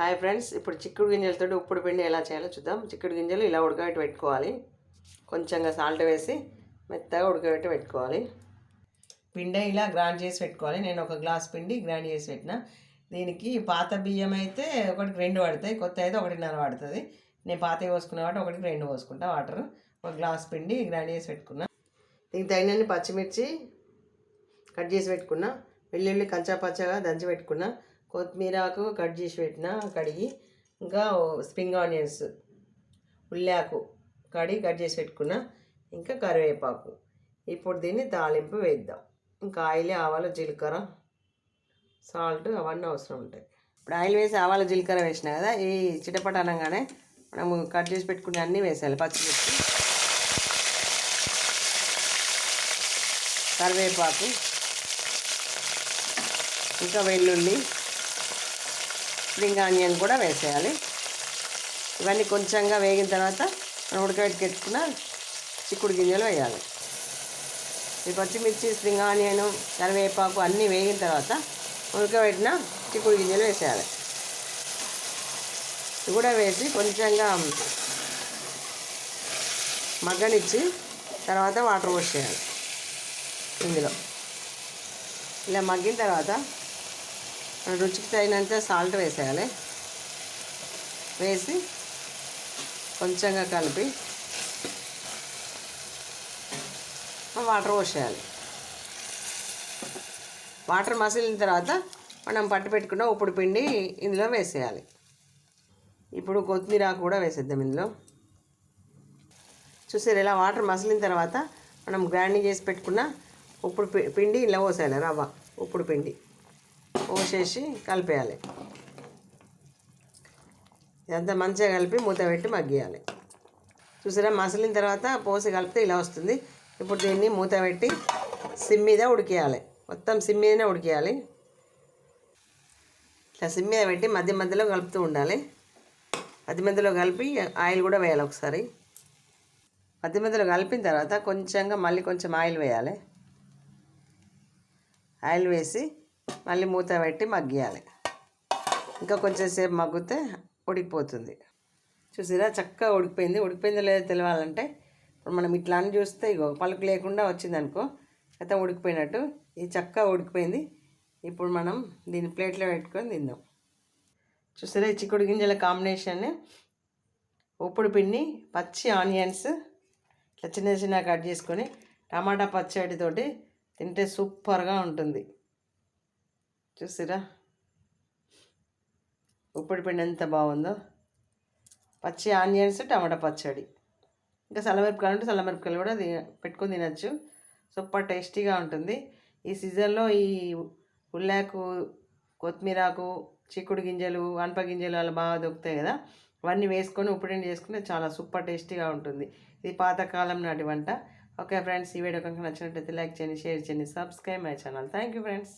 Hi friends ఇప్పుడు చిక్కుడు గింజలతో ఉప్పుడు పిండి ఎలా చేయాలో చూద్దాం. చిక్కుడు గింజలు ఇలా ఉడకబెట్టి పెట్టుకోవాలి. కొంచెంగా సాల్ట్ వేసి మెత్తగా ఉడకబెట్టి పెట్టుకోవాలి. పిండి ఇలా గ్రైండ్ చేసి పెట్టుకోవాలి. నేను ఒక గ్లాస్ పిండి గ్రైండ్ చేసి పెట్టిన. దీనికి పాత బియ్యం అయితే ఒకటికి రెండు పడతాయి కొత్త అయితే ఒకటిన్నర పడుతుంది. నేను పాత పోసుకున్నా కాబట్టి ఒకటికి రెండు పోసుకుంటా వాటర్. ఒక గ్లాస్ పిండి గ్రైండ్ చేసి పెట్టుకున్నా. దీనికి తగినన్ని పచ్చిమిర్చి కట్ చేసి పెట్టుకున్నా. వెల్లుల్లి కంచా పచ్చగా దంచి పెట్టుకున్నా. కొత్తిమీర ఆకు కట్ చేసి పెట్టిన కడిగి ఇంకా స్ప్రింగ్ ఆనియన్స్ ఉల్లాకు కడిగి కట్ చేసి పెట్టుకున్న ఇంకా కరివేపాకు. ఇప్పుడు దీన్ని తాలింపు వేద్దాం. ఇంకా ఆయిల్ ఆవాలు జీలకర్ర సాల్ట్ అవన్నీ అవసరం ఉంటాయి. ఇప్పుడు ఆయిల్ వేసి ఆవాలు జీలకర్ర వేసిన కదా ఈ చిటపట అనగానే మనము కట్ చేసి పెట్టుకునే అన్నీ వేసేయాలి. పచ్చిమిర్చి కరివేపాకు ఇంకా వెల్లుల్లి స్ప్రింగ్ ఆనియన్ కూడా వేసేయాలి. ఇవన్నీ కొంచెంగా వేగిన తర్వాత మనం చిక్కుడు గింజలు వేయాలి. ఈ పచ్చిమిర్చి స్ప్రింగ్ ఆనియన్ కరివేపాకు అన్నీ వేగిన తర్వాత ఉడకబెట్టిన చిక్కుడు గింజలు వేసేయాలి. ఇవి కూడా వేసి కొంచెంగా మగ్గనిచ్చి తర్వాత వాటర్ పోసేయాలి. ఇందులో. ఇలా మగ్గిన తర్వాత రుచికి తగినంత సాల్ట్ వేసేయాలి. వేసి కొంచెంగా కలిపి వాటర్ పోసేయాలి. వాటర్ మసిలిన తర్వాత మనం పట్టు పెట్టుకున్న ఉప్పుడు పిండి ఇందులో వేసేయాలి. ఇప్పుడు కొత్తిమీర కూడా వేసేద్దాం ఇందులో. చూసారు ఇలా వాటర్ మసిలిన తర్వాత మనం గ్రైండింగ్ చేసి పెట్టుకున్న ఉప్పుడు పి- పిండి ఇలా పోసేయాలి రవ్వ ఉప్పుడు పిండి. పోసేసి కలిపేయాలి. ఇదంతా మంచిగా కలిపి మూత పెట్టి మగ్గియాలి. చూసారా మసిలిన తర్వాత పోసి కలిపితే ఇలా వస్తుంది. ఇప్పుడు దీన్ని మూత పెట్టి సిమ్ మీద ఉడికేయాలి. మొత్తం సిమ్ మీదనే ఉడికేయాలి. ఇట్లా సిమ్ మీద పెట్టి మధ్య మధ్యలో కలుపుతూ ఉండాలి. మధ్య మధ్యలో కలిపి ఆయిల్ కూడా వేయాలి ఒకసారి. మధ్య మధ్యలో కలిపిన తర్వాత కొంచెంగా మళ్ళీ కొంచెం ఆయిల్ వేయాలి. ఆయిల్ వేసి మళ్ళీ మూత పెట్టి మగ్గియాలి. ఇంకా కొంచెం సేపు మగ్గితే ఉడికిపోతుంది. చూసిరా? చక్కగా ఉడికిపోయింది. ఉడికిపోయిందో లేదో తెలియాలంటే ఇప్పుడు మనం ఇట్లా అని చూస్తే ఇగో పలుకు లేకుండా వచ్చింది అనుకో అయితే ఉడికిపోయినట్టు. ఇది చక్కగా ఉడికిపోయింది. ఇప్పుడు మనం దీన్ని ప్లేట్లో పెట్టుకొని తిందాం. చూసారా ఈ చిక్కుడు గింజల కాంబినేషన్ ఉప్పుడు పిండి పచ్చి ఆనియన్స్ ఇట్లా చిన్న చిన్న కట్ చేసుకొని టమాటా పచ్చడితోటి తింటే సూపర్గా ఉంటుంది. చూసిరా? ఉప్పుడు పిండి ఎంత బాగుందో. పచ్చి ఆనియన్స్ టమాటా పచ్చడి. ఇంకా సల్లమిరపకాయలు ఉంటే సల్లమిరపకాయలు కూడా పెట్టుకొని తినచ్చు. సూపర్ టేస్టీగా ఉంటుంది. ఈ సీజన్లో ఈ ఉల్లాకు కొత్తిమీరాకు చిక్కుడు గింజలు అనప గింజలు అలా బాగా దొరుకుతాయి కదా. అవన్నీ వేసుకొని ఉప్పుడిండి చేసుకుంటే చాలా సూపర్ టేస్టీగా ఉంటుంది. ఇది పాతకాలం నాటి వంట. ఓకే ఫ్రెండ్స్ ఈ వీడియో కనుక నచ్చినట్లయితే లైక్ చేయండి షేర్ చేయండి subscribe my channel. Thank you friends.